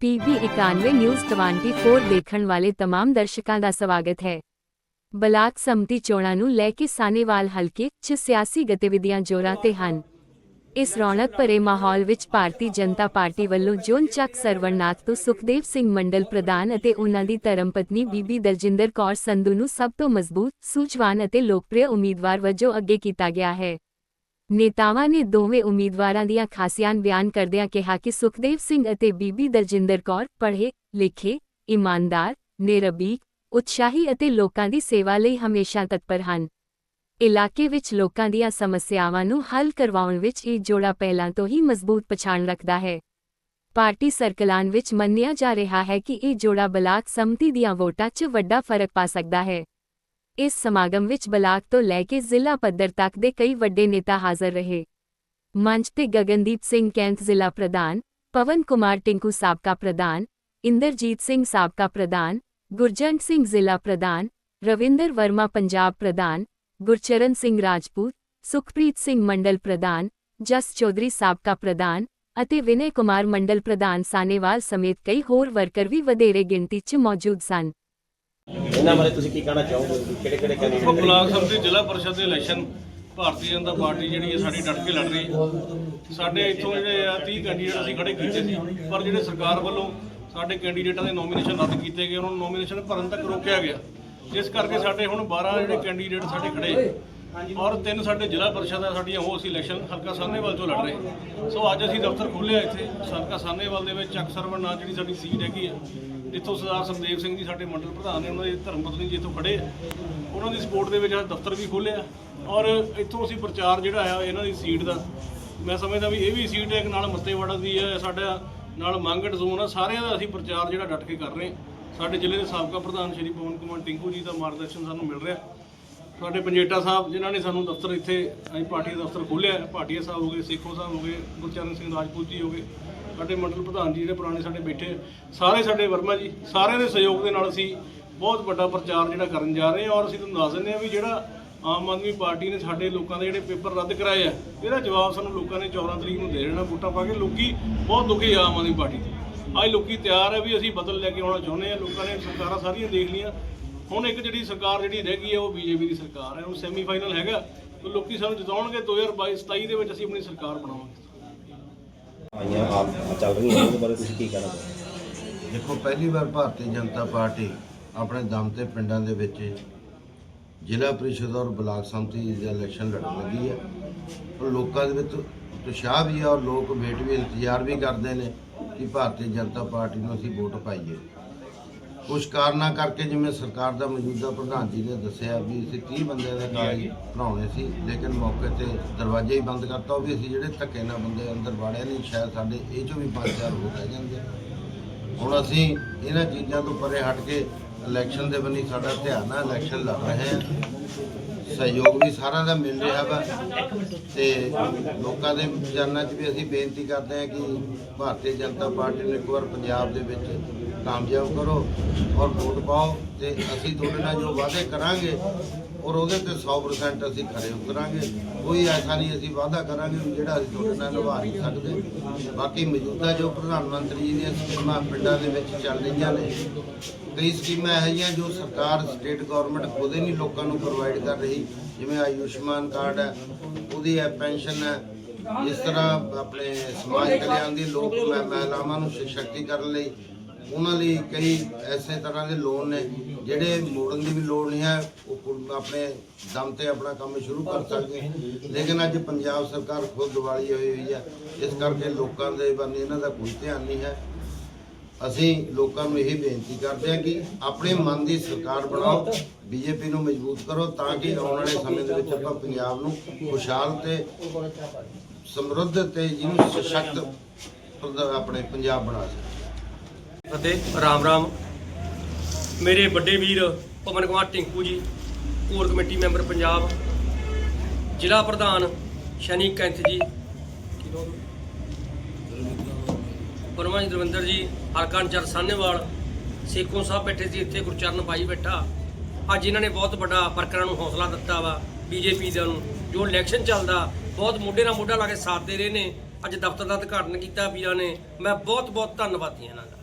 PB 91 news 24 ਦੇਖਣ ਵਾਲੇ तमाम ਦਰਸ਼ਕਾਂ ਦਾ ਸਵਾਗਤ ਹੈ ਬਲਾਕ ਸੰਮਤੀ ਚੋਣਾਂ ਨੂੰ ਲੈ ਕੇ ਸਾਨੇਵਾਲ ਹਲਕੇ 'ਚ ਸਿਆਸੀ ਗਤੀਵਿਧੀਆਂ ਜ਼ੋਰਾਂ ਤੇ ਹਨ ਇਸ ਰੌਣਕ ਭਰੇ ਮਾਹੌਲ ਵਿੱਚ ਭਾਰਤੀ ਜਨਤਾ ਪਾਰਟੀ ਵੱਲੋਂ ਜੋਨ ਚੱਕ ਸਰਵਣਨਾਥ ਤੋਂ ਸੁਖਦੇਵ ਸਿੰਘ ਮੰਡਲ ਪ੍ਰਧਾਨ ਅਤੇ ਉਹਨਾਂ ਦੀ ਧਰਮਪਤਨੀ ਬੀਬੀ ਦਰਜਿੰਦਰ ਕੌਰ ਸੰਧੂ ਨੂੰ ਸਭ ਤੋਂ ਮਜ਼ਬੂਤ ਸੂਝਵਾਨ ਅਤੇ ਲੋਕਪ੍ਰਿਯ ਉਮੀਦਵਾਰ ਵਜੋਂ ਅੱਗੇ ਕੀਤਾ ਗਿਆ ਹੈ ਨੇਤਾਵਾਂ ਨੇ ਦੋਵੇਂ ਉਮੀਦਵਾਰਾਂ ਦੀਆਂ ਖਾਸੀਆਂ ਬਿਆਨ ਕਰਦਿਆਂ ਕਿਹਾ ਕਿ ਸੁਖਦੇਵ ਸਿੰਘ ਅਤੇ ਬੀਬੀ ਦਰਜਿੰਦਰ ਕੌਰ ਪੜ੍ਹੇ, ਲਿਖੇ, ਇਮਾਨਦਾਰ ਨਿਰਭੀਕ ਉਤਸ਼ਾਹੀ ਅਤੇ ਲੋਕਾਂ ਦੀ ਸੇਵਾ ਲਈ ਹਮੇਸ਼ਾ ਤਤਪਰ ਹਨ। ਇਲਾਕੇ ਵਿੱਚ ਲੋਕਾਂ ਦੀਆਂ ਸਮੱਸਿਆਵਾਂ ਨੂੰ ਹੱਲ ਕਰਵਾਉਣ ਵਿੱਚ ਇਹ ਜੋੜਾ ਪਹਿਲਾਂ ਤੋਂ ਹੀ ਮਜ਼ਬੂਤ ਪਛਾਣ ਰੱਖਦਾ ਹੈ। ਪਾਰਟੀ ਸਰਕਲਾਂ ਵਿੱਚ ਮੰਨਿਆ ਜਾ ਰਿਹਾ ਹੈ ਕਿ ਇਹ ਜੋੜਾ ਬਲਾਕ ਸਮਤੀ ਦੀਆਂ ਵੋਟਾਂ 'ਚ ਵੱਡਾ ਫ਼ਰਕ ਪਾ ਸਕਦਾ ਹੈ। ਇਸ ਸਮਾਗਮ ਵਿੱਚ ਬਲਾਕ ਤੋਂ ਲੈ ਕੇ ਜ਼ਿਲ੍ਹਾ ਪੱਧਰ ਤੱਕ ਦੇ ਕਈ ਵੱਡੇ ਨੇਤਾ ਹਾਜ਼ਰ ਰਹੇ। ਮੰਚ ਤੇ ਗਗਨਦੀਪ ਸਿੰਘ ਕੈਂਥ ਜ਼ਿਲ੍ਹਾ ਪ੍ਰਧਾਨ, ਪਵਨ ਕੁਮਾਰ ਟਿੰਕੂ ਸਾਬਕਾ ਪ੍ਰਧਾਨ, ਇੰਦਰਜੀਤ ਸਿੰਘ ਸਾਬਕਾ ਪ੍ਰਧਾਨ, ਗੁਰਜੰਟ ਸਿੰਘ ਜ਼ਿਲ੍ਹਾ ਪ੍ਰਧਾਨ, ਰਵਿੰਦਰ ਵਰਮਾ ਪੰਜਾਬ ਪ੍ਰਧਾਨ, ਗੁਰਚਰਨ ਸਿੰਘ ਰਾਜਪੂਤ, ਸੁਖਪ੍ਰੀਤ ਸਿੰਘ ਮੰਡਲ ਪ੍ਰਧਾਨ, ਜਸ ਚੌਧਰੀ ਸਾਬਕਾ ਪ੍ਰਧਾਨ ਅਤੇ ਵਿਨੇ ਕੁਮਾਰ ਮੰਡਲ ਪ੍ਰਧਾਨ ਸਾਨੇਵਾਲ ਸਮੇਤ ਕਈ ਹੋਰ ਵਰਕਰ ਵੀ ਵਧੇਰੇ ਗਿਣਤੀ 'ਚ ਮੌਜੂਦ ਸਨ। ਇਹਨਾਂ ਬਾਰੇ ਤੁਸੀਂ ਕੀ ਕਹਿਣਾ ਚਾਹੋਗੇ? ਕਿਹੜੇ ਕਿਹੜੇ ਉਹ ਕੈਂਡੀਡੇਟ ਬਲਾਕ ਸੰਮਤੀ ਜ਼ਿਲ੍ਹਾ ਪਰਿਸ਼ਦ ਦੇ ਇਲੈਕਸ਼ਨ ਭਾਰਤੀ ਜਨਤਾ ਪਾਰਟੀ ਜਿਹੜੀ ਹੈ, ਸਾਡੀ ਡਟ ਕੇ ਲੜ ਰਹੀ ਹੈ। ਸਾਡੇ ਇੱਥੋਂ ਜਿਹੜੇ ਆ 30 ਕੈਂਡੀਡੇਟ ਅਸੀਂ ਖੜੇ ਕੀਤੇ ਸੀ। ਪਰ ਜਿਹੜੇ ਸਰਕਾਰ ਵੱਲੋਂ ਸਾਡੇ ਕੈਂਡੀਡੇਟਾਂ ਦੇ ਨੋਮੀਨੇਸ਼ਨ ਰੱਦ ਕੀਤੇ ਗਏ, ਉਹਨਾਂ ਨੂੰ ਨੋਮੀਨੇਸ਼ਨ ਭਰਨ ਤੱਕ ਰੋਕਿਆ ਗਿਆ। ਜਿਸ ਕਰਕੇ ਸਾਡੇ ਹੁਣ 12 ਜਿਹੜੇ ਕੈਂਡੀਡੇਟ ਸਾਡੇ ਖੜੇ। ਔਰ ਤਿੰਨ ਸਾਡੇ ਜ਼ਿਲ੍ਹਾ ਪਰਿਸ਼ਦ ਆ, ਸਾਡੀਆਂ ਉਹ ਅਸੀਂ ਇਲੈਕਸ਼ਨ ਹਲਕਾ ਸਾਹਨੇਵਾਲ 'ਚੋਂ ਲੜ ਰਹੇ ਸੋ ਅੱਜ ਅਸੀਂ ਦਫ਼ਤਰ ਖੋਲ੍ਹਿਆ ਇੱਥੇ, ਹਲਕਾ ਸਾਹਨੇਵਾਲ ਦੇ ਵਿੱਚ ਚੱਕ ਸਰਵਣ ਨਾਂ ਜਿਹੜੀ ਸਾਡੀ ਸੀਟ ਹੈਗੀ ਆ ਜਿੱਥੋਂ ਸਰਦਾਰ ਸੁਖਦੇਵ ਸਿੰਘ ਜੀ, ਸਾਡੇ ਮੰਡਲ ਪ੍ਰਧਾਨ ਨੇ, ਉਹਨਾਂ ਦੇ ਧਰਮ ਪਤਨੀ ਜੀ ਇੱਥੋਂ ਖੜੇ ਆ। ਉਹਨਾਂ ਦੀ ਸਪੋਰਟ ਦੇ ਵਿੱਚ ਅੱਜ ਦਫ਼ਤਰ ਵੀ ਖੋਲ੍ਹਿਆ। ਔਰ ਇੱਥੋਂ ਅਸੀਂ ਪ੍ਰਚਾਰ ਜਿਹੜਾ ਆ ਇਹਨਾਂ ਦੀ ਸੀਟ ਦਾ, ਮੈਂ ਸਮਝਦਾ ਵੀ ਇਹ ਵੀ ਸੀਟ ਇੱਕ ਨਾਲ ਮੱਤੇਵਾੜਾ ਦੀ ਹੈ, ਸਾਡਾ ਨਾਲ ਮੰਗਟ ਜ਼ੋਨ ਆ, ਸਾਰਿਆਂ ਦਾ ਅਸੀਂ ਪ੍ਰਚਾਰ ਜਿਹੜਾ ਡਟ ਕੇ ਕਰ ਰਹੇ ਸਾਡੇ ਜ਼ਿਲ੍ਹੇ ਦੇ ਸਾਬਕਾ ਪ੍ਰਧਾਨ ਸ਼੍ਰੀ ਪਵਨ ਕੁਮਾਰ ਟਿੰਕੂ ਜੀ ਦਾ ਮਾਰਗਦਰਸ਼ਨ ਸਾਨੂੰ ਮਿਲ ਰਿਹਾ। ਸਾਡੇ ਪੰਜੇਟਾ ਸਾਹਿਬ, ਜਿਨ੍ਹਾਂ ਨੇ ਸਾਨੂੰ ਦਫ਼ਤਰ ਇੱਥੇ, ਅਸੀਂ ਪਾਰਟੀ ਦਾ ਦਫ਼ਤਰ ਖੋਲ੍ਹਿਆ ਭਾਟੀਆ ਸਾਹਿਬ ਹੋ ਗਏ, ਸੇਖੋ ਸਾਹਿਬ ਹੋ ਗਏ, ਗੁਰਚਰਨ ਸਿੰਘ ਰਾਜਪੂਤ ਜੀ ਹੋ ਗਏ, ਸਾਡੇ ਮੰਡਲ ਪ੍ਰਧਾਨ ਜੀ ਜਿਹੜੇ ਪੁਰਾਣੇ ਸਾਡੇ ਬੈਠੇ, ਸਾਰੇ ਸਾਡੇ ਵਰਮਾ ਜੀ, ਸਾਰਿਆਂ ਦੇ ਸਹਿਯੋਗ ਦੇ ਨਾਲ ਅਸੀਂ ਬਹੁਤ ਵੱਡਾ ਪ੍ਰਚਾਰ ਜਿਹੜਾ ਕਰਨ ਜਾ ਰਹੇ ਹਾਂ ਔਰ ਅਸੀਂ ਤੁਹਾਨੂੰ ਦੱਸ ਦਿੰਦੇ ਹਾਂ ਵੀ ਜਿਹੜਾ ਆਮ ਆਦਮੀ ਪਾਰਟੀ ਨੇ ਸਾਡੇ ਲੋਕਾਂ ਦੇ ਜਿਹੜੇ ਪੇਪਰ ਰੱਦ ਕਰਾਏ ਆ, ਇਹਦਾ ਜਵਾਬ ਸਾਨੂੰ ਲੋਕਾਂ ਨੇ 14 ਤਰੀਕ ਨੂੰ ਦੇ ਦੇਣਾ, ਵੋਟਾਂ ਪਾ ਕੇ। ਲੋਕੀ ਬਹੁਤ ਦੁਖੀ ਆਮ ਆਦਮੀ ਪਾਰਟੀ ਤੋਂ ਅੱਜ ਲੋਕੀ ਤਿਆਰ ਹੈ ਵੀ ਅਸੀਂ ਬਦਲ ਲੈ ਕੇ ਆਉਣਾ ਚਾਹੁੰਦੇ ਆ, ਲੋਕਾਂ ਨੇ ਸਰਕਾਰਾਂ ਸਾਰੀਆਂ ਦੇਖ ਲਈਆਂ ਹੁਣ ਇੱਕ ਜਿਹੜੀ ਸਰਕਾਰ ਜਿਹੜੀ ਰਹਿ ਗਈ ਹੈ ਉਹ ਬੀਜੇਪੀ ਦੀ ਸਰਕਾਰ ਹੈ। ਉਹ ਸੈਮੀਫਾਈਨਲ ਹੈਗਾ। ਤੇ ਲੋਕੀ ਸਾਨੂੰ ਜਿਤਾਉਣਗੇ 2022 27 ਦੇ ਵਿੱਚ ਅਸੀਂ ਆਪਣੀ ਸਰਕਾਰ ਬਣਾਵਾਂਗੇ। ਆਈਆਂ ਆਪ ਚੱਲ ਰਹੀਆਂ ਉਹਦੇ ਬਾਰੇ ਤੁਸੀਂ ਕੀ ਕਹਿਣਾ ਦੇਖੋ ਪਹਿਲੀ ਵਾਰ ਭਾਰਤੀ ਜਨਤਾ ਪਾਰਟੀ ਆਪਣੇ ਦਮ ਤੇ ਪਿੰਡਾਂ ਦੇ ਵਿੱਚ ਜ਼ਿਲ੍ਹਾ ਪ੍ਰੀਸ਼ਦ ਔਰ ਬਲਾਕ ਸੰਮਤੀ ਦਾ ਇਲੈਕਸ਼ਨ ਲੜਨ ਲੱਗੀ ਹੈ। ਔਰ ਲੋਕਾਂ ਦੇ ਵਿੱਚ ਉਤਸ਼ਾਹ ਵੀ ਹੈ ਔਰ ਲੋਕ ਵੇਟ ਵੀ ਇੰਤਜ਼ਾਰ ਵੀ ਕਰਦੇ ਨੇ ਕਿ ਭਾਰਤੀ ਜਨਤਾ ਪਾਰਟੀ ਨੂੰ ਅਸੀਂ ਵੋਟ ਪਾਈਏ। ਕੁਝ ਕਾਰਨਾਂ ਕਰਕੇ ਜਿਵੇਂ ਸਰਕਾਰ ਦਾ ਮੌਜੂਦਾ ਪ੍ਰਧਾਨ ਜੀ ਨੇ ਦੱਸਿਆ ਵੀ ਅਸੀਂ 30 ਬੰਦੇ ਦਾ ਕਾਗਜ਼ ਭਰਾਉਣੇ ਸੀ, ਲੇਕਿਨ ਮੌਕੇ ਤੇ ਦਰਵਾਜ਼ੇ ਹੀ ਬੰਦ ਕਰਤਾ, ਉਹ ਵੀ ਅਸੀਂ ਜਿਹੜੇ ਧੱਕੇ ਨਾਲ ਬੰਦੇ ਅੰਦਰ ਵਾੜਿਆ ਨਹੀਂ, ਸ਼ਾਇਦ ਸਾਡੇ ਇਹ ਚੋਂ ਵੀ 5-4 ਹੋ ਰਹਿ ਜਾਂਦੇ। ਹੁਣ ਅਸੀਂ ਇਹਨਾਂ ਚੀਜ਼ਾਂ ਤੋਂ ਪਰੇ ਹਟ ਕੇ ਇਲੈਕਸ਼ਨ ਦੇ ਬੰਨੀ ਸਾਡਾ ਧਿਆਨ ਆ ਇਲੈਕਸ਼ਨ ਲੜ ਰਹੇ ਹਾਂ ਸਹਿਯੋਗ ਵੀ ਸਾਰਿਆਂ ਦਾ ਮਿਲ ਰਿਹਾ ਵਾ। ਤੇ ਲੋਕਾਂ ਦੇ ਜਾਨਾਂ 'ਚ ਵੀ ਅਸੀਂ ਬੇਨਤੀ ਕਰਦੇ ਹਾਂ ਕਿ ਭਾਰਤੀ ਜਨਤਾ ਪਾਰਟੀ ਨੂੰ ਇੱਕ ਵਾਰ ਪੰਜਾਬ ਦੇ ਵਿੱਚ ਕਾਮਯਾਬ ਕਰੋ ਔਰ ਵੋਟ ਪਾਓ ਤੇ ਅਸੀਂ ਤੁਹਾਡੇ ਨਾਲ ਜੋ ਵਾਅਦੇ ਕਰਾਂਗੇ ਔਰ ਉਹਦੇ ਤੇ 100% ਅਸੀਂ ਖਰੇ ਉਤਰਾਂਗੇ ਕੋਈ ਐਸਾ ਨਹੀਂ, ਅਸੀਂ ਵਾਅਦਾ ਕਰਾਂਗੇ ਵੀ ਜਿਹੜਾ ਅਸੀਂ ਤੁਹਾਡੇ ਨਾਲ ਨਿਭਾ ਨਹੀਂ ਸਕਦੇ। ਬਾਕੀ ਮੌਜੂਦਾ ਜੋ ਪ੍ਰਧਾਨ ਮੰਤਰੀ ਜੀ ਦੀਆਂ ਸਕੀਮਾਂ ਪਿੰਡਾਂ ਦੇ ਵਿੱਚ ਚੱਲ ਰਹੀਆਂ ਨੇ, ਕਈ ਸਕੀਮਾਂ ਇਹੋ ਜਿਹੀਆਂ ਜੋ ਸਰਕਾਰ, ਸਟੇਟ ਗਵਰਨਮੈਂਟ ਖੁਦ ਹੀ ਨਹੀਂ ਲੋਕਾਂ ਨੂੰ ਪ੍ਰੋਵਾਈਡ ਕਰ ਰਹੀ। ਜਿਵੇਂ ਆਯੁਸ਼ਮਾਨ ਕਾਰਡ ਹੈ, ਉਹਦੀ ਹੈ, ਪੈਨਸ਼ਨ ਹੈ। ਇਸ ਤਰ੍ਹਾਂ ਆਪਣੇ ਸਮਾਜ ਕਲਿਆਣ ਦੀ ਲੋਕ ਮਹਿ- ਮਹਿਲਾਵਾਂ ਨੂੰ ਸਸ਼ਕਤੀਕਰਨ ਲਈ, ਉਹਨਾਂ ਲਈ ਕਈ ਐਸੇ ਤਰ੍ਹਾਂ ਦੇ ਲੋਨ ਨੇ। ਜਿਹੜੇ ਮੋੜਨ ਦੀ ਵੀ ਲੋੜ ਨਹੀਂ ਹੈ, ਉਹ ਆਪਣੇ ਦਮ ਤੇ ਆਪਣਾ ਕੰਮ ਸ਼ੁਰੂ ਕਰ ਸਕਦੇ ਲੇਕਿਨ ਅੱਜ ਪੰਜਾਬ ਸਰਕਾਰ ਖੁਦ ਦਿਵਾਲੀ ਹੋਈ ਹੋਈ ਹੈ। ਇਸ ਕਰਕੇ ਲੋਕਾਂ ਦੇ ਬੰਨ ਇਹਨਾਂ ਦਾ ਕੋਈ ਧਿਆਨ ਨਹੀਂ ਹੈ। ਅਸੀਂ ਲੋਕਾਂ ਨੂੰ ਇਹ ਬੇਨਤੀ ਕਰਦੇ ਹਾਂ ਕਿ ਆਪਣੇ ਮਨ ਦੀ ਸਰਕਾਰ ਬਣਾਓ, ਬੀਜੇਪੀ ਨੂੰ ਮਜ਼ਬੂਤ ਕਰੋ ਤਾਂ ਕਿ ਆਉਣ ਵਾਲੇ ਸਮੇਂ ਦੇ ਵਿੱਚ ਆਪਾਂ ਪੰਜਾਬ ਨੂੰ ਖੁਸ਼ਹਾਲ ਤੇ ਸਮਰੱਧ ਤੇ ਜਿਹਨੂੰ ਸਸ਼ਕਤ ਆਪਣੇ ਪੰਜਾਬ ਬਣਾ ਸਕੀਏ। ਅਤੇ ਰਾਮ ਰਾਮ। ਮੇਰੇ ਵੱਡੇ ਵੀਰ ਪਵਨ ਕੁਮਾਰ ਟਿੰਕੂ ਜੀ ਕੋਰ ਕਮੇਟੀ ਮੈਂਬਰ ਪੰਜਾਬ, ਜ਼ਿਲ੍ਹਾ ਪ੍ਰਧਾਨ ਸ਼ਨੀ ਕੈਂਥ ਜੀ, ਪਰਮਾ ਜੀ ਦਰਵਿੰਦਰ ਜੀ ਹਰਕਨ ਇੰਚਾਰਜ ਸਾਹਨੇਵਾਲ, ਸੇਖੋਂ ਸਾਹਿਬ ਬੈਠੇ ਸੀ ਇੱਥੇ, ਗੁਰਚਰਨ ਭਾਈ ਬੈਠਾ। ਅੱਜ ਇਹਨਾਂ ਨੇ ਬਹੁਤ ਵੱਡਾ ਵਰਕਰਾਂ ਨੂੰ ਹੌਸਲਾ ਦਿੱਤਾ ਵਾ, ਬੀਜੇਪੀ ਦਾ ਨੂੰ, ਜੋ ਇਲੈਕਸ਼ਨ ਚੱਲਦਾ, ਬਹੁਤ ਮੋਢੇ ਨਾਲ ਮੋਢਾ ਲਾ ਕੇ ਸਾਥ ਦੇ ਰਹੇ ਨੇ। ਅੱਜ ਦਫ਼ਤਰ ਦਾ ਉਦਘਾਟਨ ਕੀਤਾ ਵੀਰਾਂ ਨੇ। ਮੈਂ ਬਹੁਤ ਬਹੁਤ ਧੰਨਵਾਦੀ ਹਾਂ ਇਹਨਾਂ ਦਾ।